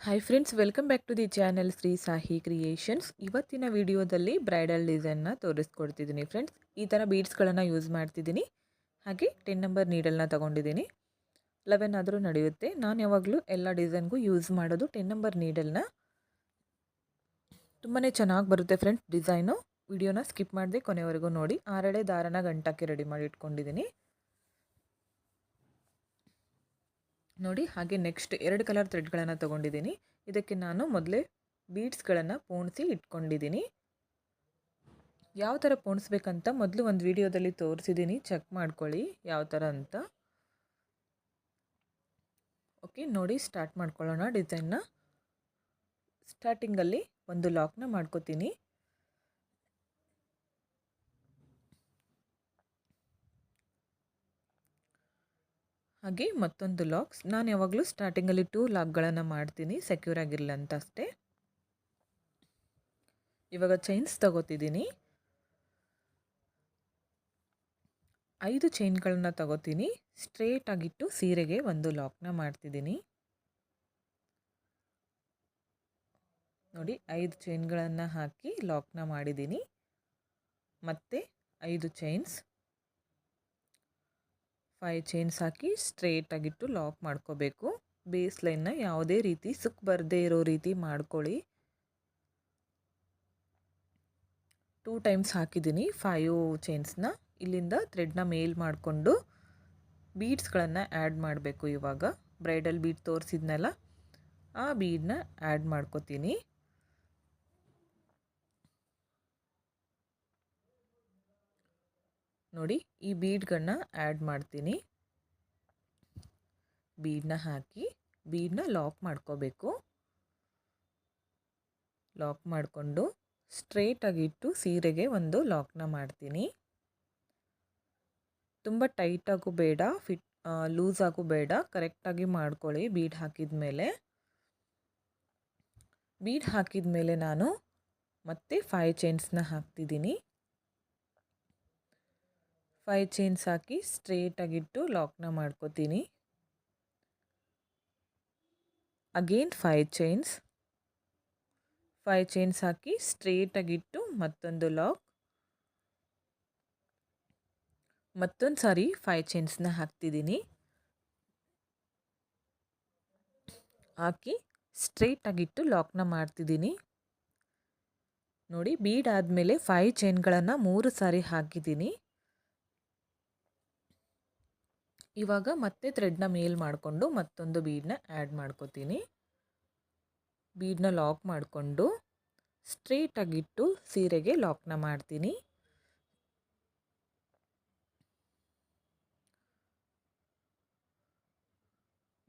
Hi friends welcome back to the channel Shri Sahi creations ಇವತ್ತಿನ ವಿಡಿಯೋದಲ್ಲಿ bridal ಡಿಸೈನ್ನ ತೋರಿಸ್ಕೊಡ್ತಿದ್ದೀನಿ friends ಈ ಥರ ಬೀಡ್ಸ್ಗಳನ್ನು ಯೂಸ್ ಮಾಡ್ತಿದ್ದೀನಿ. ಹಾಗೆ ಟೆನ್ ನಂಬರ್ ನೀಡಲ್ನ ತೊಗೊಂಡಿದ್ದೀನಿ. ಲೆವೆನ್ ಆದರೂ ನಡೆಯುತ್ತೆ. ನಾನು ಯಾವಾಗಲೂ ಎಲ್ಲ ಡಿಸೈನ್ಗೂ ಯೂಸ್ ಮಾಡೋದು ಟೆನ್ ನಂಬರ್ ನೀಡಲ್ನ ತುಂಬಾ ಚೆನ್ನಾಗಿ ಬರುತ್ತೆ ಫ್ರೆಂಡ್ಸ್ ಡಿಸೈನು ವಿಡಿಯೋನ ಸ್ಕಿಪ್ ಮಾಡದೆ ಕೊನೆವರೆಗೂ ನೋಡಿ. ಆರಳೆ ದಾರನ ಗಂಟಕ್ಕೆ ರೆಡಿ ಮಾಡಿ ಇಟ್ಕೊಂಡಿದ್ದೀನಿ. ನೋಡಿ, ಹಾಗೆ ನೆಕ್ಸ್ಟ್ ಎರಡು ಕಲರ್ ಥ್ರೆಡ್ಗಳನ್ನು ತೊಗೊಂಡಿದ್ದೀನಿ. ಇದಕ್ಕೆ ನಾನು ಮೊದಲೇ ಬೀಡ್ಸ್ಗಳನ್ನು ಪೋಣಿಸಿ ಇಟ್ಕೊಂಡಿದ್ದೀನಿ. ಯಾವ ಥರ ಪೋಣಿಸ್ಬೇಕಂತ ಮೊದಲು ಒಂದು ವಿಡಿಯೋದಲ್ಲಿ ತೋರಿಸಿದ್ದೀನಿ ಚೆಕ್ ಮಾಡ್ಕೊಳ್ಳಿ ಯಾವ ಥರ ಅಂತ. ಓಕೆ ನೋಡಿ ಸ್ಟಾರ್ಟ್ ಮಾಡ್ಕೊಳ್ಳೋಣ ಡಿಸೈನ್ನ ಸ್ಟಾರ್ಟಿಂಗಲ್ಲಿ ಒಂದು ಲಾಕ್ನ ಮಾಡ್ಕೋತೀನಿ. ಹಾಗೆ ಮತ್ತೊಂದು ಲಾಕ್ಸ್. ನಾನು ಯಾವಾಗಲೂ ಸ್ಟಾರ್ಟಿಂಗಲ್ಲಿ ಟೂ ಲಾಕ್ಗಳನ್ನು ಮಾಡ್ತೀನಿ. ಸೆಕ್ಯೂರ್ ಆಗಿರಲಿ ಅಂತ ಅಷ್ಟೇ ಇವಾಗ ಚೈನ್ಸ್ ತಗೋತಿದ್ದೀನಿ. ಐದು ಚೈನ್ಗಳನ್ನ ತಗೋತೀನಿ. ಸ್ಟ್ರೇಟ್ ಆಗಿಟ್ಟು ಸೀರೆಗೆ ಒಂದು ಲಾಕ್ನ ಮಾಡ್ತಿದ್ದೀನಿ. ನೋಡಿ, ಐದು ಚೈನ್ಗಳನ್ನು ಹಾಕಿ ಲಾಕ್ನ ಮಾಡಿದ್ದೀನಿ. ಮತ್ತೆ ಐದು ಚೈನ್ಸ್ ಫೈವ್ ಚೈನ್ಸ್ ಹಾಕಿ ಸ್ಟ್ರೇಟಾಗಿಟ್ಟು ಲಾಕ್ ಮಾಡ್ಕೋಬೇಕು. ಬೇಸ್ ಲೈನ್ನ ಯಾವುದೇ ರೀತಿ ಸುಕ್ ಬರದೇ ಇರೋ ರೀತಿ ಮಾಡ್ಕೊಳ್ಳಿ. ಟೂ ಟೈಮ್ಸ್ ಹಾಕಿದ್ದೀನಿ ಫೈವ್ ಚೈನ್ಸ್ನ ಇಲ್ಲಿಂದ ಥ್ರೆಡ್ನ ಮೇಲ್ ಮಾಡಿಕೊಂಡು ಬೀಡ್ಸ್ಗಳನ್ನು ಆ್ಯಡ್ ಮಾಡಬೇಕು ಇವಾಗ. ಬ್ರೈಡಲ್ ಬೀಡ್ ತೋರಿಸಿದ್ನಲ್ಲ, ಆ ಬೀಡನ್ನ ಆ್ಯಡ್ ಮಾಡ್ಕೋತೀನಿ. ನೋಡಿ ಈ ಬೀಡ್ಗಳನ್ನ ಆ್ಯಡ್ ಮಾಡ್ತೀನಿ. ಬೀಡನ್ನ ಹಾಕಿ ಬೀಡನ್ನ ಲಾಕ್ ಮಾಡ್ಕೋಬೇಕು. ಲಾಕ್ ಮಾಡಿಕೊಂಡು ಸ್ಟ್ರೇಟಾಗಿಟ್ಟು ಸೀರೆಗೆ ಒಂದು ಲಾಕ್ನ ಮಾಡ್ತೀನಿ. ತುಂಬ ಟೈಟಾಗೂ ಬೇಡ, ಫಿಟ್ ಲೂಸ್ ಆಗು ಬೇಡ ಕರೆಕ್ಟಾಗಿ ಮಾಡ್ಕೊಳ್ಳಿ ಬೀಡ್ ಹಾಕಿದ ಮೇಲೆ. ಬೀಡ್ ಹಾಕಿದ ಮೇಲೆ ನಾನು ಮತ್ತೆ ಫೈವ್ ಚೈನ್ಸ್ನ ಹಾಕ್ತಿದ್ದೀನಿ. ಫೈವ್ ಚೈನ್ಸ್ ಹಾಕಿ ಸ್ಟ್ರೇಟಾಗಿಟ್ಟು ಲಾಕ್ನ ಮಾಡ್ಕೋತೀನಿ. Again five chains five chains ಹಾಕಿ ಸ್ಟ್ರೇಟಾಗಿಟ್ಟು ಮತ್ತೊಂದು ಲಾಕ್. ಮತ್ತೊಂದು ಸಾರಿ ಫೈವ್ ಚೈನ್ಸ್ನ ಹಾಕ್ತಿದ್ದೀನಿ. ಹಾಕಿ ಸ್ಟ್ರೇಟಾಗಿಟ್ಟು ಲಾಕ್ನ ಮಾಡ್ತಿದ್ದೀನಿ. ನೋಡಿ, ಬೀಡ್ ಆದಮೇಲೆ ಫೈವ್ ಚೈನ್ಗಳನ್ನು ಮೂರು ಸಾರಿ ಹಾಕಿದ್ದೀನಿ. ಇವಾಗ ಮತ್ತೆ ಥ್ರೆಡ್ನ ಮೇಲ್ ಮಾಡಿಕೊಂಡು ಮತ್ತೊಂದು ಬೀಡನ್ನ ಆ್ಯಡ್ ಮಾಡ್ಕೋತೀನಿ. ಬೀಡನ್ನ ಲಾಕ್ ಮಾಡಿಕೊಂಡು ಸ್ಟ್ರೇಟಾಗಿಟ್ಟು ಸೀರೆಗೆ ಲಾಕ್ನ ಮಾಡ್ತೀನಿ.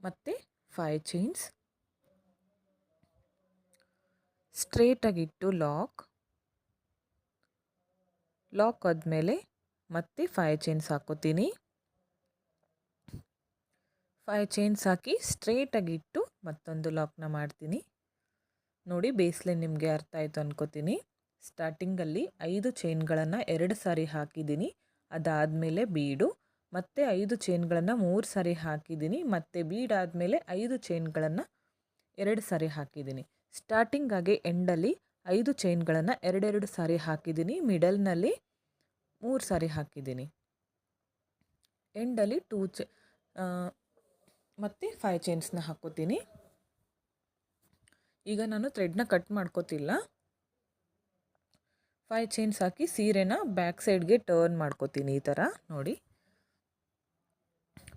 ಮತ್ತು ಫೈವ್ ಚೈನ್ಸ್ ಸ್ಟ್ರೇಟಾಗಿಟ್ಟು ಲಾಕ್ ಲಾಕ್ ಆದಮೇಲೆ ಮತ್ತೆ ಫೈವ್ ಚೈನ್ಸ್ ಹಾಕೋತೀನಿ. ಫೈವ್ ಚೈನ್ಸ್ ಹಾಕಿ ಸ್ಟ್ರೇಟಾಗಿ ಇಟ್ಟು ಮತ್ತೊಂದು ಲಾಕ್ನ ಮಾಡ್ತೀನಿ. ನೋಡಿ ಬೇಸ್ಲೈನ್ ನಿಮಗೆ ಅರ್ಥ ಆಯಿತು ಅನ್ಕೋತೀನಿ. ಸ್ಟಾರ್ಟಿಂಗಲ್ಲಿ ಐದು ಚೈನ್ಗಳನ್ನು ಎರಡು ಸಾರಿ ಹಾಕಿದ್ದೀನಿ. ಅದಾದಮೇಲೆ ಬೀಡು, ಮತ್ತು ಐದು ಚೈನ್ಗಳನ್ನು ಮೂರು ಸಾರಿ ಹಾಕಿದ್ದೀನಿ. ಮತ್ತು ಬೀಡ್ ಮೇಲೆ ಐದು ಚೈನ್ಗಳನ್ನು ಎರಡು ಸಾರಿ ಹಾಕಿದ್ದೀನಿ. ಸ್ಟಾರ್ಟಿಂಗಾಗಿ ಎಂಡಲ್ಲಿ ಐದು ಚೈನ್ಗಳನ್ನು ಎರಡೆರಡು ಸಾರಿ ಹಾಕಿದ್ದೀನಿ. ಮಿಡಲ್ನಲ್ಲಿ ಮೂರು ಸಾರಿ ಹಾಕಿದ್ದೀನಿ. ಎಂಡಲ್ಲಿ ಟೂ ಚ ಮತ್ತು ಫೈವ್ ಚೈನ್ಸ್ನ ಹಾಕೋತೀನಿ. ಈಗ ನಾನು ಥ್ರೆಡ್ನ ಕಟ್ ಮಾಡ್ಕೋತಿಲ್ಲ. ಫೈವ್ ಚೈನ್ಸ್ ಹಾಕಿ ಸೀರೆನ ಬ್ಯಾಕ್ ಸೈಡ್ಗೆ ಟರ್ನ್ ಮಾಡ್ಕೋತೀನಿ ಈ ಥರ ನೋಡಿ.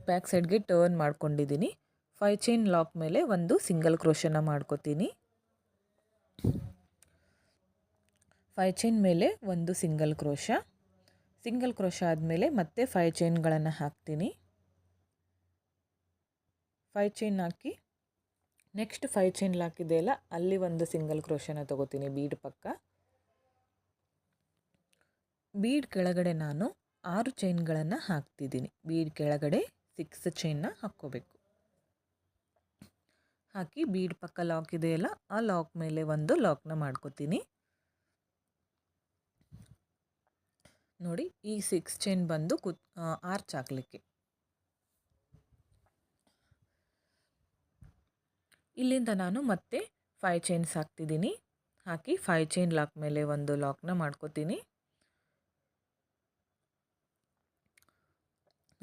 ಬ್ಯಾಕ್ ಸೈಡ್ಗೆ ಟರ್ನ್ ಮಾಡ್ಕೊಂಡಿದ್ದೀನಿ ಫೈವ್ ಚೈನ್ ಲಾಕ್ ಮೇಲೆ ಒಂದು ಸಿಂಗಲ್ ಕ್ರೋಶನ ಮಾಡ್ಕೋತೀನಿ. ಫೈವ್ ಚೈನ್ ಮೇಲೆ ಒಂದು ಸಿಂಗಲ್ ಕ್ರೋಶ ಸಿಂಗಲ್ ಕ್ರೋಶ ಆದಮೇಲೆ ಮತ್ತೆ ಫೈವ್ ಚೈನ್ಗಳನ್ನು ಹಾಕ್ತೀನಿ. ಫೈವ್ ಚೈನ್ ಹಾಕಿ. ನೆಕ್ಸ್ಟ್ ಫೈ ಚೈನ್ ಹಾಕಿದೆಯಲ್ಲ ಅಲ್ಲಿ ಒಂದು ಸಿಂಗಲ್ ಕ್ರೋಶನ ತೊಗೋತೀನಿ ಬೀಡ್ ಪಕ್ಕ. ಬೀಡ್ ಕೆಳಗಡೆ ನಾನು ಆರು ಚೈನ್ಗಳನ್ನು ಹಾಕ್ತಿದ್ದೀನಿ. ಬೀಡ್ ಕೆಳಗಡೆ ಸಿಕ್ಸ್ ಚೈನ್ನ ಹಾಕ್ಕೋಬೇಕು. ಹಾಕಿ ಬೀಡ್ ಪಕ್ಕ ಲಾಕ್ ಇದೆಯಲ್ಲ ಆ ಲಾಕ್ ಮೇಲೆ ಒಂದು ಲಾಕ್ನ ಮಾಡ್ಕೋತೀನಿ. ನೋಡಿ, ಈ ಸಿಕ್ಸ್ ಚೈನ್ ಬಂದು ಕುತ್ ಆರ್ಚ್ ಹಾಕ್ಲಿಕ್ಕೆ. ಇಲ್ಲಿಂದ ನಾನು ಮತ್ತೆ ಫೈ ಚೈನ್ಸ್ ಹಾಕ್ತಿದ್ದೀನಿ. ಹಾಕಿ ಫೈ ಚೈನ್ ಲಾಕ್ ಮೇಲೆ ಒಂದು ಲಾಕ್ನ ಮಾಡ್ಕೋತೀನಿ.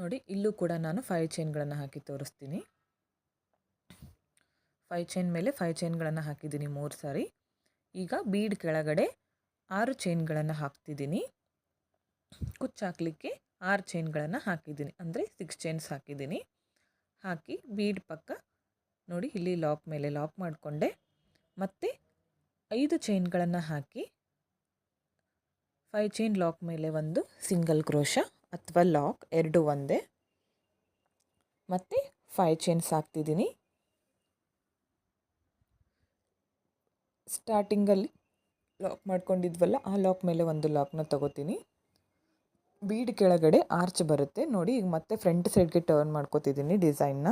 ನೋಡಿ, ಇಲ್ಲೂ ಕೂಡ ನಾನು ಫೈ ಚೈನ್ಗಳನ್ನು ಹಾಕಿ ತೋರಿಸ್ತೀನಿ. ಫೈ ಚೈನ್ ಮೇಲೆ ಫೈ ಚೈನ್ಗಳನ್ನು ಹಾಕಿದ್ದೀನಿ ಮೂರು ಸಾರಿ. ಈಗ ಬೀಡ್ ಕೆಳಗಡೆ ಆರು ಚೈನ್ಗಳನ್ನು ಹಾಕ್ತಿದ್ದೀನಿ. ಕುಚ್ಚು ಹಾಕಲಿಕ್ಕೆ ಆರು ಚೈನ್ಗಳನ್ನು ಹಾಕಿದ್ದೀನಿ. ಅಂದರೆ ಸಿಕ್ಸ್ ಚೈನ್ಸ್ ಹಾಕಿದ್ದೀನಿ. ಹಾಕಿ ಬೀಡ್ ಪಕ್ಕ ನೋಡಿ ಇಲ್ಲಿ ಲಾಕ್ ಮೇಲೆ ಲಾಕ್ ಮಾಡಿಕೊಂಡೆ. ಮತ್ತು ಐದು ಚೈನ್ಗಳನ್ನು ಹಾಕಿ ಫೈವ್ ಚೈನ್ ಲಾಕ್ ಮೇಲೆ ಒಂದು ಸಿಂಗಲ್ ಕ್ರೋಶ ಅಥವಾ ಲಾಕ್ ಎರಡು ಒಂದೇ. ಮತ್ತು ಫೈವ್ ಚೈನ್ಸ್ ಹಾಕ್ತಿದ್ದೀನಿ. ಸ್ಟಾರ್ಟಿಂಗಲ್ಲಿ ಲಾಕ್ ಮಾಡ್ಕೊಂಡಿದ್ವಲ್ಲ, ಆ ಲಾಕ್ ಮೇಲೆ ಒಂದು ಲಾಕ್ನ ತಗೋತೀನಿ. ಬೀಡ್ ಕೆಳಗಡೆ ಆರ್ಚ್ ಬರುತ್ತೆ. ನೋಡಿ ಈಗ ಮತ್ತೆ ಫ್ರಂಟ್ ಸೈಡ್ಗೆ ಟರ್ನ್ ಮಾಡ್ಕೋತಿದ್ದೀನಿ ಡಿಸೈನ್ನ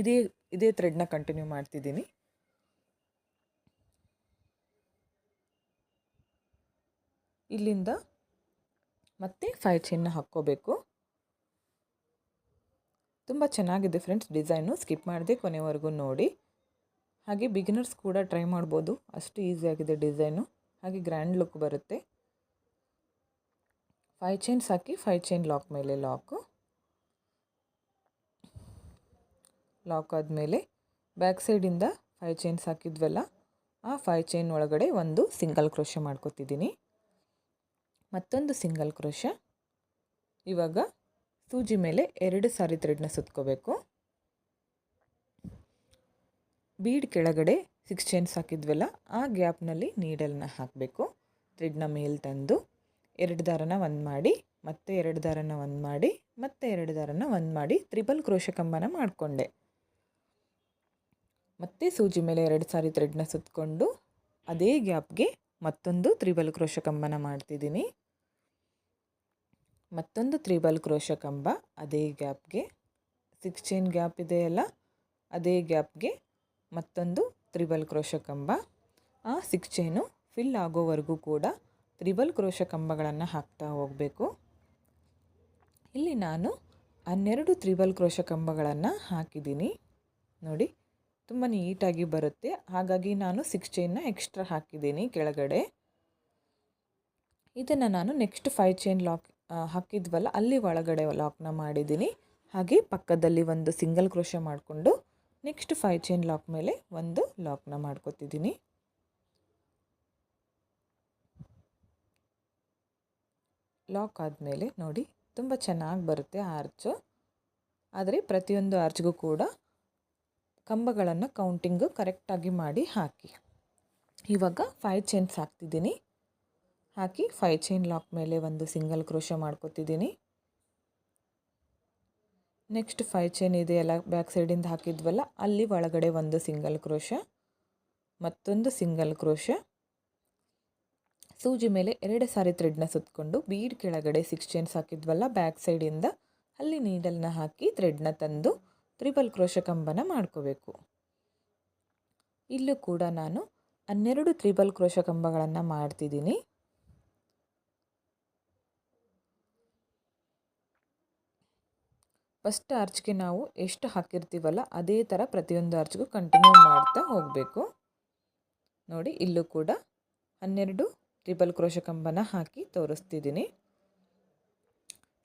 ಇದೇ ಇದೇ ಥ್ರೆಡ್ನ ಕಂಟಿನ್ಯೂ ಮಾಡ್ತಿದ್ದೀನಿ. ಇಲ್ಲಿಂದ ಮತ್ತೆ ಫೈ ಚೈನ್ನ ಹಾಕ್ಕೋಬೇಕು. ತುಂಬ ಚೆನ್ನಾಗಿದೆ ಫ್ರೆಂಡ್ಸ್ ಡಿಸೈನು ಸ್ಕಿಪ್ ಮಾಡದೆ ಕೊನೆವರೆಗೂ ನೋಡಿ. ಹಾಗೆ ಬಿಗಿನರ್ಸ್ ಕೂಡ ಟ್ರೈ ಮಾಡ್ಬೋದು. ಅಷ್ಟು ಈಸಿಯಾಗಿದೆ ಡಿಸೈನು ಹಾಗೆ ಗ್ರ್ಯಾಂಡ್ ಲುಕ್ ಬರುತ್ತೆ. ಫೈ ಚೈನ್ಸ್ ಹಾಕಿ ಫೈ ಚೈನ್ ಲಾಕ್ ಮೇಲೆ ಲಾಕು ಲಾಕ್ ಆದಮೇಲೆ ಬ್ಯಾಕ್ ಸೈಡಿಂದ ಫೈ ಚೈನ್ಸ್ ಹಾಕಿದ್ವಲ್ಲ, ಆ ಫೈ ಚೈನ್ ಒಳಗಡೆ ಒಂದು ಸಿಂಗಲ್ ಕ್ರೋಶ ಮಾಡ್ಕೋತಿದ್ದೀನಿ. ಮತ್ತೊಂದು ಸಿಂಗಲ್ ಕ್ರೋಶ. ಇವಾಗ ಸೂಜಿ ಮೇಲೆ ಎರಡು ಸಾರಿ ಥ್ರೆಡ್ನ ಸುತ್ಕೋಬೇಕು. ಬೀಡ್ ಕೆಳಗಡೆ ಸಿಕ್ಸ್ ಚೈನ್ಸ್ ಹಾಕಿದ್ವಲ್ಲ, ಆ ಗ್ಯಾಪ್ನಲ್ಲಿ ನೀಡಲ್ನ ಹಾಕಬೇಕು. ಥ್ರೆಡ್ನ ಮೇಲೆ ತಂದು ಎರಡು ದಾರನ ಒಂದು ಮಾಡಿ, ಮತ್ತೆ ಎರಡು ದಾರನ ಒಂದು ಮಾಡಿ, ಮತ್ತೆ ಎರಡು ದಾರನ ಒಂದು ಮಾಡಿ, ತ್ರಿಬಲ್ ಕ್ರೋಶ ಕಂಬನ ಮಾಡಿಕೊಂಡೆ. ಮತ್ತೆ ಸೂಜಿ ಮೇಲೆ ಎರಡು ಸಾರಿ ಥ್ರೆಡ್ನ ಸುತ್ತಕೊಂಡು ಅದೇ ಗ್ಯಾಪ್ಗೆ ಮತ್ತೊಂದು ತ್ರಿಬಲ್ ಕ್ರೋಶ ಕಂಬನ ಮಾಡ್ತಿದ್ದೀನಿ. ಮತ್ತೊಂದು ತ್ರಿಬಲ್ ಕ್ರೋಶ ಕಂಬ ಅದೇ ಗ್ಯಾಪ್ಗೆ ಸಿಕ್ಸ್ ಚೈನ್ ಗ್ಯಾಪ್ ಇದೆಯಲ್ಲ ಅದೇ ಗ್ಯಾಪ್ಗೆ ಮತ್ತೊಂದು ತ್ರಿಬಲ್ ಕ್ರೋಶ ಕಂಬ. ಆ ಸಿಕ್ಸ್ ಚೈನು ಫಿಲ್ ಆಗೋವರೆಗೂ ಕೂಡ ತ್ರಿಬಲ್ ಕ್ರೋಶ ಕಂಬಗಳನ್ನು ಹಾಕ್ತಾ ಹೋಗಬೇಕು. ಇಲ್ಲಿ ನಾನು ಹನ್ನೆರಡು ತ್ರಿಬಲ್ ಕ್ರೋಶ ಕಂಬಗಳನ್ನು ಹಾಕಿದ್ದೀನಿ. ನೋಡಿ ತುಂಬ ನೀಟಾಗಿ ಬರುತ್ತೆ. ಹಾಗಾಗಿ ನಾನು ಸಿಕ್ಸ್ ಚೈನ್ನ ಎಕ್ಸ್ಟ್ರಾ ಹಾಕಿದ್ದೀನಿ ಕೆಳಗಡೆ. ಇದನ್ನು ನಾನು ನೆಕ್ಸ್ಟ್ ಫೈವ್ ಚೈನ್ ಲಾಕ್ ಹಾಕಿದ್ವಲ್ಲ, ಅಲ್ಲಿ ಒಳಗಡೆ ಲಾಕ್ನ ಮಾಡಿದ್ದೀನಿ. ಹಾಗೆ ಪಕ್ಕದಲ್ಲಿ ಒಂದು ಸಿಂಗಲ್ ಕ್ರೋಶ ಮಾಡಿಕೊಂಡು ನೆಕ್ಸ್ಟ್ ಫೈವ್ ಚೈನ್ ಲಾಕ್ ಮೇಲೆ ಒಂದು ಲಾಕ್ನ ಮಾಡ್ಕೊತಿದ್ದೀನಿ. ಲಾಕ್ ಆದಮೇಲೆ ನೋಡಿ, ತುಂಬ ಚೆನ್ನಾಗಿ ಬರುತ್ತೆ ಆರ್ಚು ಆದರೆ ಪ್ರತಿಯೊಂದು ಆರ್ಚ್ಗೂ ಕೂಡ ಕಂಬಗಳನ್ನು ಕೌಂಟಿಂಗು ಕರೆಕ್ಟಾಗಿ ಮಾಡಿ ಹಾಕಿ. ಇವಾಗ ಫೈವ್ ಚೈನ್ಸ್ ಹಾಕ್ತಿದ್ದೀನಿ. ಹಾಕಿ ಫೈವ್ ಚೈನ್ ಲಾಕ್ ಮೇಲೆ ಒಂದು ಸಿಂಗಲ್ ಕ್ರೋಶ ಮಾಡ್ಕೋತಿದ್ದೀನಿ. ನೆಕ್ಸ್ಟ್ ಫೈವ್ ಚೈನ್ ಇದೆಯಲ್ಲ ಬ್ಯಾಕ್ ಸೈಡಿಂದ ಹಾಕಿದ್ವಲ್ಲ, ಅಲ್ಲಿ ಒಳಗಡೆ ಒಂದು ಸಿಂಗಲ್ ಕ್ರೋಶ ಮತ್ತೊಂದು ಸಿಂಗಲ್ ಕ್ರೋಶ ಸೂಜಿ ಮೇಲೆ ಎರಡು ಸಾರಿ ಥ್ರೆಡ್ನ ಸುತ್ತಕೊಂಡು ಬೀಡ್ ಕೆಳಗಡೆ ಸಿಕ್ಸ್ ಚೈನ್ಸ್ ಹಾಕಿದ್ವಲ್ಲ ಬ್ಯಾಕ್ ಸೈಡಿಂದ ಅಲ್ಲಿ ನೀಡಲ್ನ ಹಾಕಿ ಥ್ರೆಡ್ನ ತಂದು ತ್ರಿಬಲ್ ಕ್ರೋಶ ಕಂಬನ ಮಾಡ್ಕೋಬೇಕು. ಇಲ್ಲೂ ಕೂಡ ನಾನು ಹನ್ನೆರಡು ತ್ರಿಬಲ್ ಕ್ರೋಶ ಕಂಬಗಳನ್ನು ಮಾಡ್ತಿದ್ದೀನಿ. ಫಸ್ಟ್ ಆರ್ಚ್ಗೆ ನಾವು ಎಷ್ಟು ಹಾಕಿರ್ತೀವಲ್ಲ ಅದೇ ಥರ ಪ್ರತಿಯೊಂದು ಆರ್ಚ್ಗೂ ಕಂಟಿನ್ಯೂ ಮಾಡ್ತಾ ಹೋಗಬೇಕು. ನೋಡಿ ಇಲ್ಲೂ ಕೂಡ ಹನ್ನೆರಡು ತ್ರಿಬಲ್ ಕ್ರೋಶ ಕಂಬನ ಹಾಕಿ ತೋರಿಸ್ತಿದ್ದೀನಿ.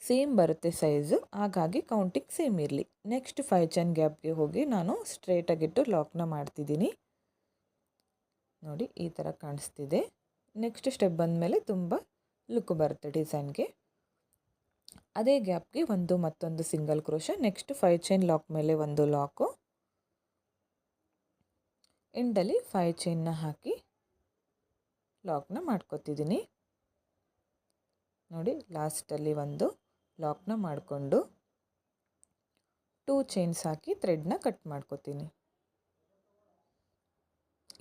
ಸೇಮ್ ಬರುತ್ತೆ ಸೈಜು ಹಾಗಾಗಿ ಕೌಂಟಿಂಗ್ ಸೇಮ್ ಇರಲಿ. ನೆಕ್ಸ್ಟ್ ಫೈವ್ ಚೈನ್ ಗ್ಯಾಪ್ಗೆ ಹೋಗಿ ನಾನು ಸ್ಟ್ರೇಟಾಗಿಟ್ಟು ಲಾಕ್ನ ಮಾಡ್ತಿದ್ದೀನಿ. ನೋಡಿ, ಈ ಥರ ಕಾಣಿಸ್ತಿದೆ. ನೆಕ್ಸ್ಟ್ ಸ್ಟೆಪ್ ಬಂದಮೇಲೆ ತುಂಬ ಲುಕ್ ಬರುತ್ತೆ ಡಿಸೈನ್ಗೆ ಅದೇ ಗ್ಯಾಪ್ಗೆ ಒಂದು ಮತ್ತೊಂದು single crochet next five chain lock ಮೇಲೆ ಒಂದು ಲಾಕು ಎಂಡಲ್ಲಿ ಫೈವ್ ಚೈನ್ನ ಹಾಕಿ ಲಾಕ್ನ ಮಾಡ್ಕೊತಿದ್ದೀನಿ. ನೋಡಿ ಲಾಸ್ಟಲ್ಲಿ ಒಂದು. ಲಾಕ್ನ ಮಾಡಿಕೊಂಡು ಟೂ ಚೈನ್ಸ್ ಹಾಕಿ ಥ್ರೆಡ್ನ ಕಟ್ ಮಾಡ್ಕೊತೀನಿ.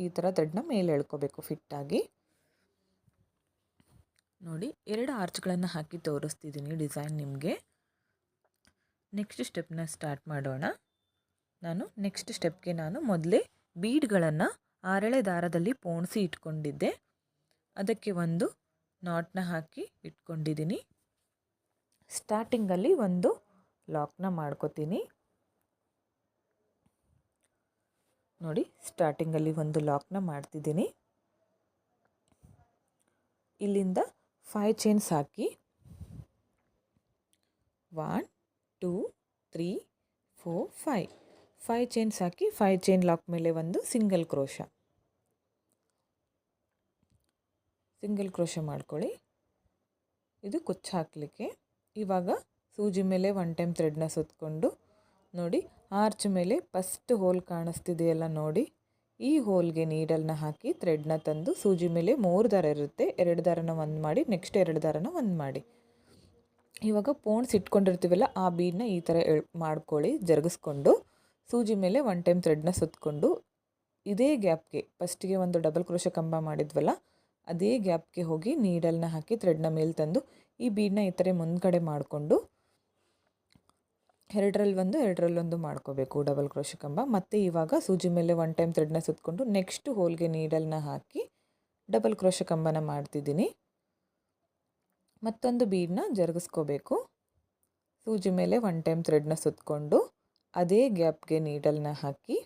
ಈ ಥರ ಥ್ರೆಡ್ನ ಮೇಲೆ ಎಳ್ಕೋಬೇಕು ಫಿಟ್ಟಾಗಿ. ನೋಡಿ, ಎರಡು ಆರ್ಚ್ಗಳನ್ನು ಹಾಕಿ ತೋರಿಸ್ತಿದ್ದೀನಿ ಡಿಸೈನ್ ನಿಮಗೆ. ನೆಕ್ಸ್ಟ್ ಸ್ಟೆಪ್ನ ಸ್ಟಾರ್ಟ್ ಮಾಡೋಣ. ನಾನು ನೆಕ್ಸ್ಟ್ ಸ್ಟೆಪ್ಗೆ ನಾನು ಮೊದಲೇ ಬೀಡ್ಗಳನ್ನು ಆರಳೆ ದಾರದಲ್ಲಿ ಪೋಣಿಸಿ ಇಟ್ಕೊಂಡಿದ್ದೆ. ಅದಕ್ಕೆ ಒಂದು ನಾಟ್ನ ಹಾಕಿ ಇಟ್ಕೊಂಡಿದ್ದೀನಿ. ಸ್ಟಾರ್ಟಿಂಗಲ್ಲಿ ಒಂದು ಲಾಕ್ನ ಮಾಡ್ಕೋತೀನಿ. ನೋಡಿ, ಸ್ಟಾರ್ಟಿಂಗಲ್ಲಿ ಒಂದು ಲಾಕ್ನ ಮಾಡ್ತಿದ್ದೀನಿ. ಇಲ್ಲಿಂದ ಫೈವ್ ಚೈನ್ಸ್ ಹಾಕಿ. One, two, three, four, five. Five chains ಹಾಕಿ ಫೈವ್ ಚೈನ್ ಲಾಕ್ ಮೇಲೆ ಒಂದು ಸಿಂಗಲ್ ಕ್ರೋಶ. ಸಿಂಗಲ್ ಕ್ರೋಶ ಮಾಡ್ಕೊಳ್ಳಿ. ಇದು ಕುಚ್ಚು ಹಾಕಲಿಕ್ಕೆ ಇವಾಗ ಸೂಜಿ ಮೇಲೆ ಒನ್ ಟೈಮ್ ಥ್ರೆಡ್ನ ಸುತ್ತಕೊಂಡು ನೋಡಿ ಆರ್ಚ್ ಮೇಲೆ ಫಸ್ಟ್ ಹೋಲ್ ಕಾಣಿಸ್ತಿದೆಯಲ್ಲ ನೋಡಿ, ಈ ಹೋಲ್ಗೆ ನೀಡಲ್ನ ಹಾಕಿ ಥ್ರೆಡ್ನ ತಂದು ಸೂಜಿ ಮೇಲೆ ಮೂರು ದಾರ ಇರುತ್ತೆ, ಎರಡು ದಾರನ ಒಂದು ಮಾಡಿ ನೆಕ್ಸ್ಟ್ ಎರಡು ದಾರನ ಒಂದು ಮಾಡಿ. ಇವಾಗ ಪೋಣ್ಸ್ ಇಟ್ಕೊಂಡಿರ್ತೀವಲ್ಲ, ಆ ಬೀಡನ್ನ ಈ ಥರ ಮಾಡ್ಕೊಳ್ಳಿ, ಜರುಗಿಸ್ಕೊಂಡು ಸೂಜಿ ಮೇಲೆ ಒನ್ ಟೈಮ್ ಥ್ರೆಡ್ನ ಸುತ್ತಕೊಂಡು ಇದೇ ಗ್ಯಾಪ್ಗೆ ಫಸ್ಟಿಗೆ ಒಂದು ಡಬಲ್ ಕ್ರೋಶ ಕಂಬ ಮಾಡಿದ್ವಲ್ಲ, ಅದೇ ಗ್ಯಾಪ್ಗೆ ಹೋಗಿ ನೀಡಲ್ನ ಹಾಕಿ ಥ್ರೆಡ್ನ ಮೇಲೆ ತಂದು ಈ ಬೀಡನ್ನ ಈ ಥರ ಮುಂದ್ಗಡೆ ಮಾಡಿಕೊಂಡು ಎರಡರಲ್ಲಿ ಒಂದು ಎರಡರಲ್ಲೊಂದು ಮಾಡ್ಕೋಬೇಕು ಡಬಲ್ ಕ್ರೋಶ ಕಂಬ. ಮತ್ತು ಇವಾಗ ಸೂಜಿ ಮೇಲೆ ಒನ್ ಟೈಮ್ ಥ್ರೆಡ್ನ ಸುತ್ತಕೊಂಡು ನೆಕ್ಸ್ಟ್ ಹೋಲ್ಗೆ ನೀಡಲ್ನ ಹಾಕಿ ಡಬಲ್ ಕ್ರೋಶ ಕಂಬನ ಮಾಡ್ತಿದ್ದೀನಿ. ಮತ್ತೊಂದು ಬೀಡನ್ನ ಜರುಗಿಸ್ಕೋಬೇಕು. ಸೂಜಿ ಮೇಲೆ ಒನ್ ಟೈಮ್ ಥ್ರೆಡ್ನ ಸುತ್ತಕೊಂಡು ಅದೇ ಗ್ಯಾಪ್ಗೆ ನೀಡಲ್ನ ಹಾಕಿ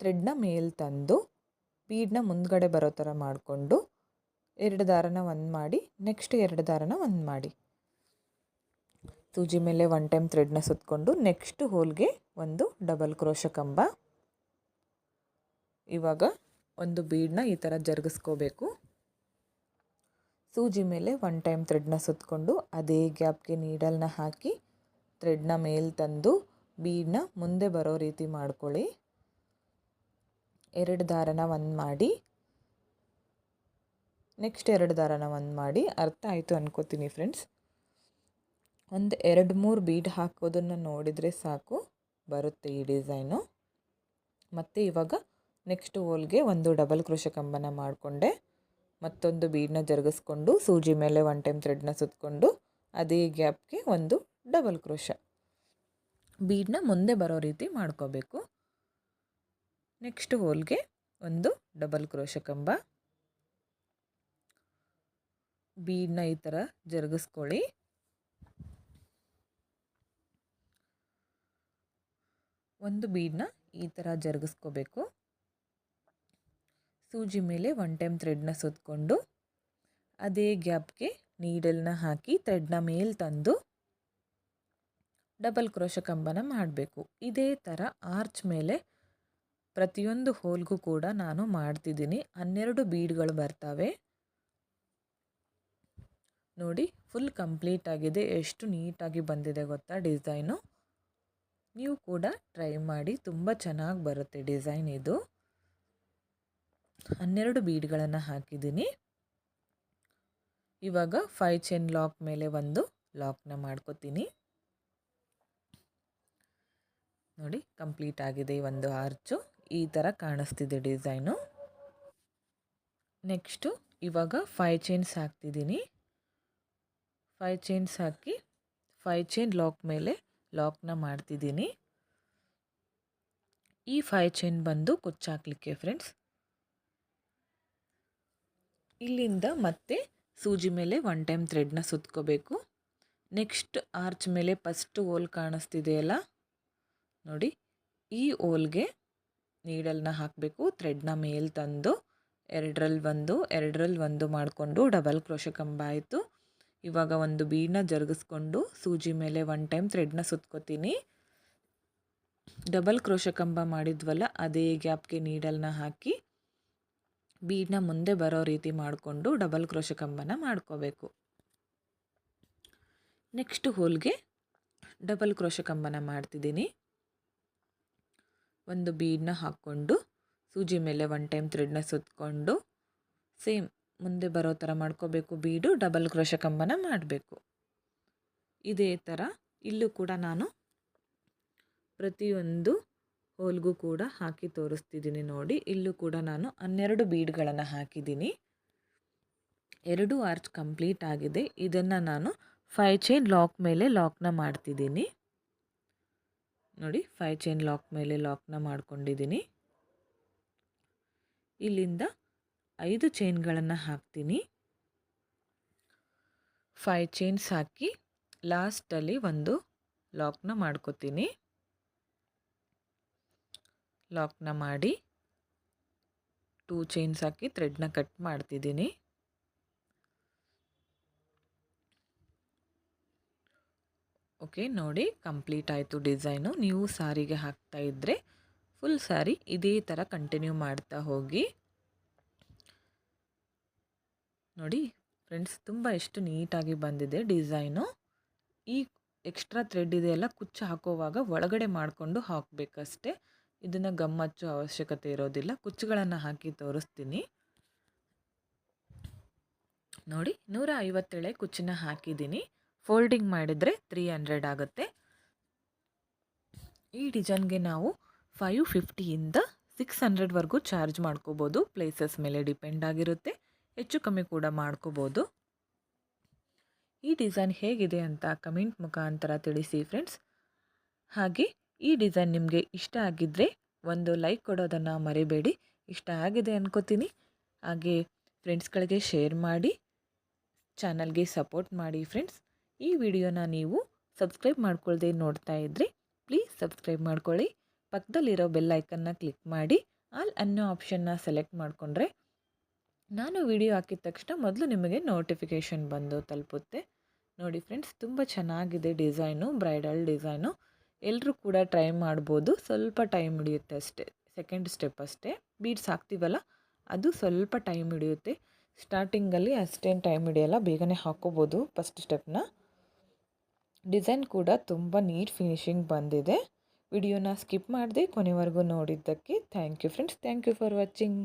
ಥ್ರೆಡ್ನ ಮೇಲೆ ತಂದು ಬೀಡನ್ನ ಮುಂದ್ಗಡೆ ಬರೋ ಥರ ಮಾಡಿಕೊಂಡು ಎರಡು ದಾರನ ಒಂದು ಮಾಡಿ ನೆಕ್ಸ್ಟ್ ಎರಡು ದಾರನ ಒಂದು ಮಾಡಿ. ಸೂಜಿ ಮೇಲೆ ಒನ್ ಟೈಮ್ ಥ್ರೆಡ್ನ ಸುತ್ತಕೊಂಡು ನೆಕ್ಸ್ಟ್ ಹೋಲ್ಗೆ ಒಂದು ಡಬಲ್ ಕ್ರೋಶ ಕಂಬ. ಇವಾಗ ಒಂದು ಬೀಡನ್ನ ಈ ಥರ ಜರುಗಿಸ್ಕೋಬೇಕು. ಸೂಜಿ ಮೇಲೆ ಒನ್ ಟೈಮ್ ಥ್ರೆಡ್ನ ಸುತ್ತಕೊಂಡು ಅದೇ ಗ್ಯಾಪ್ಗೆ ನೀಡಲ್ನ ಹಾಕಿ ಥ್ರೆಡ್ನ ಮೇಲೆ ತಂದು ಬೀಡನ್ನ ಮುಂದೆ ಬರೋ ರೀತಿ ಮಾಡ್ಕೊಳ್ಳಿ. ಎರಡು ದಾರನ ಒಂದು ಮಾಡಿ ನೆಕ್ಸ್ಟ್ ಎರಡು ದಾರನ ಒಂದು ಮಾಡಿ. ಅರ್ಥ ಆಯಿತು ಅನ್ಕೋತೀನಿ ಫ್ರೆಂಡ್ಸ್ ಒಂದು ಎರಡು ಮೂರು ಬೀಡ್ ಹಾಕೋದನ್ನು ನೋಡಿದರೆ ಸಾಕು. ಬರುತ್ತೆ ಈ ಡಿಸೈನು ಮತ್ತು ಇವಾಗ ನೆಕ್ಸ್ಟ್ ಹೋಲ್ಗೆ ಒಂದು ಡಬಲ್ ಕ್ರೋಶ ಕಂಬನ ಮಾಡಿಕೊಂಡೆ. ಮತ್ತೊಂದು ಬೀಡನ್ನ ಜರುಗಿಸ್ಕೊಂಡು ಸೂಜಿ ಮೇಲೆ ಒನ್ ಟೈಮ್ ಥ್ರೆಡ್ನ ಸುತ್ತಕೊಂಡು ಅದೇ ಗ್ಯಾಪ್ಗೆ ಒಂದು ಡಬಲ್ ಕ್ರೋಶ ಬೀಡನ್ನ ಮುಂದೆ ಬರೋ ರೀತಿ ಮಾಡ್ಕೋಬೇಕು. ನೆಕ್ಸ್ಟ್ ಹೋಲ್ಗೆ ಒಂದು ಡಬಲ್ ಕ್ರೋಶ ಕಂಬ ಬೀಡನ್ನ ಈ ಥರ ಜರುಗಿಸ್ಕೊಳ್ಳಿ. ಒಂದು ಬೀಡನ್ನ ಈ ಥರ ಜರುಗಿಸ್ಕೋಬೇಕು. ಸೂಜಿ ಮೇಲೆ ಒನ್ ಟೈಮ್ ಥ್ರೆಡ್ನ ಸುತ್ತಕೊಂಡು ಅದೇ ಗ್ಯಾಪ್ಗೆ ನೀಡಲ್ನ ಹಾಕಿ ಥ್ರೆಡ್ನ ಮೇಲೆ ತಂದು ಡಬಲ್ ಕ್ರೋಶ ಕಂಬನ ಮಾಡಬೇಕು. ಇದೇ ಥರ ಆರ್ಚ್ ಮೇಲೆ ಪ್ರತಿಯೊಂದು ಹೋಲ್ಗೂ ಕೂಡ ನಾನು ಮಾಡ್ತಿದ್ದೀನಿ. ಹನ್ನೆರಡು ಬೀಡ್ಗಳು ಬರ್ತವೆ. ನೋಡಿ ಫುಲ್ ಕಂಪ್ಲೀಟ್ ಆಗಿದೆ. ಎಷ್ಟು ನೀಟಾಗಿ ಬಂದಿದೆ ಗೊತ್ತಾ ಡಿಸೈನು? ನೀವು ಕೂಡ ಟ್ರೈ ಮಾಡಿ, ತುಂಬ ಚೆನ್ನಾಗಿ ಬರುತ್ತೆ ಡಿಸೈನ್ ಇದು. ಹನ್ನೆರಡು ಬೀಡ್ಗಳನ್ನು ಹಾಕಿದ್ದೀನಿ. ಇವಾಗ ಫೈವ್ ಚೈನ್ ಲಾಕ್ ಮೇಲೆ ಒಂದು ಲಾಕ್ನ ಮಾಡ್ಕೋತೀನಿ. ನೋಡಿ ಕಂಪ್ಲೀಟ್ ಆಗಿದೆ ಒಂದು ಆರ್ಚು ಈ ಥರ ಕಾಣಿಸ್ತಿದೆ ಡಿಸೈನು. ನೆಕ್ಸ್ಟು ಇವಾಗ ಫೈವ್ ಚೈನ್ಸ್ ಹಾಕ್ತಿದ್ದೀನಿ. ಫೈವ್ ಚೈನ್ಸ್ ಹಾಕಿ, ಫೈವ್ ಚೈನ್ ಲಾಕ್ ಮೇಲೆ ಲಾಕ್ನ ಮಾಡ್ತಿದ್ದೀನಿ. ಈ ಫೈವ್ ಚೈನ್ ಬಂದು ಕುಚ್ಚಾಕ್ಲಿಕ್ಕೆ ಫ್ರೆಂಡ್ಸ್. ಇಲ್ಲಿಂದ ಮತ್ತೆ ಸೂಜಿ ಮೇಲೆ ಒನ್ ಟೈಮ್ ಥ್ರೆಡ್ನ ಸುತ್ಕೋಬೇಕು. ನೆಕ್ಸ್ಟ್ ಆರ್ಚ್ ಮೇಲೆ ಫಸ್ಟ್ ಓಲ್ ಕಾಣಿಸ್ತಿದೆಯಲ್ಲ? ನೋಡಿ, ಈ ಓಲ್ಗೆ ನೀಡಲ್ನ ಹಾಕಬೇಕು. ಥ್ರೆಡ್ನ ಮೇಲೆ ತಂದು, ಎರಡರಲ್ಲಿ ಒಂದು ಎರಡರಲ್ಲಿ ಒಂದು ಮಾಡಿಕೊಂಡು ಡಬಲ್ ಕ್ರೋಶ ಕಂಬ ಆಯಿತು. ಇವಾಗ ಒಂದು ಬೀಡನ್ನ ಜರುಗಿಸ್ಕೊಂಡು ಸೂಜಿ ಮೇಲೆ ಒನ್ ಟೈಮ್ ಥ್ರೆಡ್ನ ಸುತ್ಕೋತೀನಿ. ಡಬಲ್ ಕ್ರೋಶ ಕಂಬ ಮಾಡಿದ್ವಲ್ಲ, ಅದೇ ಗ್ಯಾಪ್ಗೆ ನೀಡಲ್ನ ಹಾಕಿ ಬೀಡನ್ನ ಮುಂದೆ ಬರೋ ರೀತಿ ಮಾಡಿಕೊಂಡು ಡಬಲ್ ಕ್ರೋಶ ಕಂಬನ ಮಾಡ್ಕೋಬೇಕು. ನೆಕ್ಸ್ಟ್ ಹೋಲ್ಗೆ ಡಬಲ್ ಕ್ರೋಶ ಕಂಬನ ಮಾಡ್ತಿದ್ದೀನಿ. ಒಂದು ಬೀಡನ್ನ ಹಾಕ್ಕೊಂಡು ಸೂಜಿ ಮೇಲೆ ಒನ್ ಟೈಮ್ ಥ್ರೆಡ್ನ ಸುತ್ತಕೊಂಡು ಸೇಮ್ ಮುಂದೆ ಬರೋ ಥರ ಮಾಡ್ಕೋಬೇಕು, ಬೀಡು ಡಬಲ್ ಕ್ರೋಶ ಕಂಬನ ಮಾಡಬೇಕು. ಇದೇ ಥರ ಇಲ್ಲೂ ಕೂಡ ನಾನು ಪ್ರತಿಯೊಂದು ಹೋಲ್ಗೂ ಕೂಡ ಹಾಕಿ ತೋರಿಸ್ತಿದ್ದೀನಿ ನೋಡಿ. ಇಲ್ಲೂ ಕೂಡ ನಾನು ಹನ್ನೆರಡು ಬೀಡ್ಗಳನ್ನು ಹಾಕಿದ್ದೀನಿ. ಎರಡು ಆರ್ಚ್ ಕಂಪ್ಲೀಟ್ ಆಗಿದೆ. ಇದನ್ನು ನಾನು ಫೈವ್ ಚೈನ್ ಲಾಕ್ ಮೇಲೆ ಲಾಕ್ನ ಮಾಡ್ತಿದ್ದೀನಿ. ನೋಡಿ ಫೈವ್ ಚೈನ್ ಲಾಕ್ ಮೇಲೆ ಲಾಕ್ನ ಮಾಡ್ಕೊಂಡಿದ್ದೀನಿ. ಇಲ್ಲಿಂದ ಐದು ಚೈನ್ಗಳನ್ನು ಹಾಕ್ತೀನಿ. ಫೈವ್ ಚೈನ್ಸ್ ಹಾಕಿ ಲಾಸ್ಟಲ್ಲಿ ಒಂದು ಲಾಕ್ನ ಮಾಡ್ಕೋತೀನಿ. ಲಾಕ್ನ ಮಾಡಿ ಟೂ ಚೈನ್ಸ್ ಹಾಕಿ ಥ್ರೆಡ್ನ ಕಟ್ ಮಾಡ್ತಿದ್ದೀನಿ. ಓಕೆ, ನೋಡಿ ಕಂಪ್ಲೀಟ್ ಆಯಿತು ಡಿಸೈನು. ನೀವು ಸಾರಿಗೆ ಹಾಕ್ತಾ ಇದ್ದರೆ ಫುಲ್ ಸಾರಿ ಇದೇ ಥರ ಕಂಟಿನ್ಯೂ ಮಾಡ್ತಾ ಹೋಗಿ. ನೋಡಿ ಫ್ರೆಂಡ್ಸ್, ತುಂಬ ಎಷ್ಟು ನೀಟಾಗಿ ಬಂದಿದೆ ಡಿಸೈನು. ಈ ಎಕ್ಸ್ಟ್ರಾ ಥ್ರೆಡ್ ಇದೆಯಲ್ಲ, ಕುಚ್ಚು ಹಾಕೋವಾಗ ಒಳಗಡೆ ಮಾಡಿಕೊಂಡು ಹಾಕಬೇಕಷ್ಟೆ. ಇದನ್ನು ಗಮ್ಮಚ್ಚು ಅವಶ್ಯಕತೆ ಇರೋದಿಲ್ಲ. ಕುಚ್ಚುಗಳನ್ನು ಹಾಕಿ ತೋರಿಸ್ತೀನಿ. ನೋಡಿ, ನೂರ ಐವತ್ತೇಳೆ ಕುಚ್ಚಿನ ಹಾಕಿದ್ದೀನಿ. ಫೋಲ್ಡಿಂಗ್ ಮಾಡಿದರೆ ತ್ರೀ ಹಂಡ್ರೆಡ್ ಆಗುತ್ತೆ. ಈ ಡಿಸೈನ್ಗೆ ನಾವು ಫೈವ್ ಫಿಫ್ಟಿಯಿಂದ ಸಿಕ್ಸ್ ಹಂಡ್ರೆಡ್ವರೆಗೂ ಚಾರ್ಜ್ ಮಾಡ್ಕೋಬೋದು. ಪ್ಲೇಸಸ್ ಮೇಲೆ ಡಿಪೆಂಡ್ ಆಗಿರುತ್ತೆ. ಹೆಚ್ಚು ಕಮ್ಮಿ ಕೂಡ ಮಾಡ್ಕೋಬೋದು. ಈ ಡಿಸೈನ್ ಹೇಗಿದೆ ಅಂತ ಕಮೆಂಟ್ ಮುಖಾಂತರ ತಿಳಿಸಿ ಫ್ರೆಂಡ್ಸ್. ಹಾಗೆ ಈ ಡಿಸೈನ್ ನಿಮಗೆ ಇಷ್ಟ ಆಗಿದ್ದರೆ ಒಂದು ಲೈಕ್ ಕೊಡೋದನ್ನು ಮರಿಬೇಡಿ. ಇಷ್ಟ ಆಗಿದೆ ಅನ್ಕೋತೀನಿ. ಹಾಗೆ ಫ್ರೆಂಡ್ಸ್ಗಳಿಗೆ ಶೇರ್ ಮಾಡಿ, ಚಾನಲ್ಗೆ ಸಪೋರ್ಟ್ ಮಾಡಿ ಫ್ರೆಂಡ್ಸ್. ಈ ವಿಡಿಯೋನ ನೀವು ಸಬ್ಸ್ಕ್ರೈಬ್ ಮಾಡ್ಕೊಳ್ದೆ ನೋಡ್ತಾ ಇದ್ದರೆ ಪ್ಲೀಸ್ ಸಬ್ಸ್ಕ್ರೈಬ್ ಮಾಡ್ಕೊಳ್ಳಿ. ಪಕ್ಕದಲ್ಲಿರೋ ಬೆಲ್ ಕ್ಲಿಕ್ ಮಾಡಿ, ಆಲ್ ಅನ್ನೋ ಆಪ್ಷನ್ನ ಸೆಲೆಕ್ಟ್ ಮಾಡಿಕೊಂಡ್ರೆ ನಾನು ವಿಡಿಯೋ ಹಾಕಿದ ತಕ್ಷಣ ಮೊದಲು ನಿಮಗೆ ನೋಟಿಫಿಕೇಷನ್ ಬಂದು ತಲುಪುತ್ತೆ. ನೋಡಿ ಫ್ರೆಂಡ್ಸ್, ತುಂಬ ಚೆನ್ನಾಗಿದೆ ಡಿಸೈನು, ಬ್ರೈಡಲ್ ಡಿಸೈನು. ಎಲ್ಲರೂ ಕೂಡ ಟ್ರೈ ಮಾಡ್ಬೋದು. ಸ್ವಲ್ಪ ಟೈಮ್ ಹಿಡಿಯುತ್ತೆ ಅಷ್ಟೇ, ಸೆಕೆಂಡ್ ಸ್ಟೆಪ್ ಅಷ್ಟೇ. ಬೀಡ್ಸ್ ಹಾಕ್ತೀವಲ್ಲ, ಅದು ಸ್ವಲ್ಪ ಟೈಮ್ ಹಿಡಿಯುತ್ತೆ. ಸ್ಟಾರ್ಟಿಂಗಲ್ಲಿ ಅಷ್ಟೇನು ಟೈಮ್ ಹಿಡಿಯೋಲ್ಲ, ಬೇಗನೆ ಹಾಕೋಬೋದು ಫಸ್ಟ್ ಸ್ಟೆಪ್ನ. ಡಿಸೈನ್ ಕೂಡ ತುಂಬ ನೀಟ್ ಫಿನಿಶಿಂಗ್ ಬಂದಿದೆ. ವಿಡಿಯೋನ ಸ್ಕಿಪ್ ಮಾಡಿದೆ ಕೊನೆವರೆಗೂ ನೋಡಿದ್ದಕ್ಕೆ thank you friends, thank you for watching.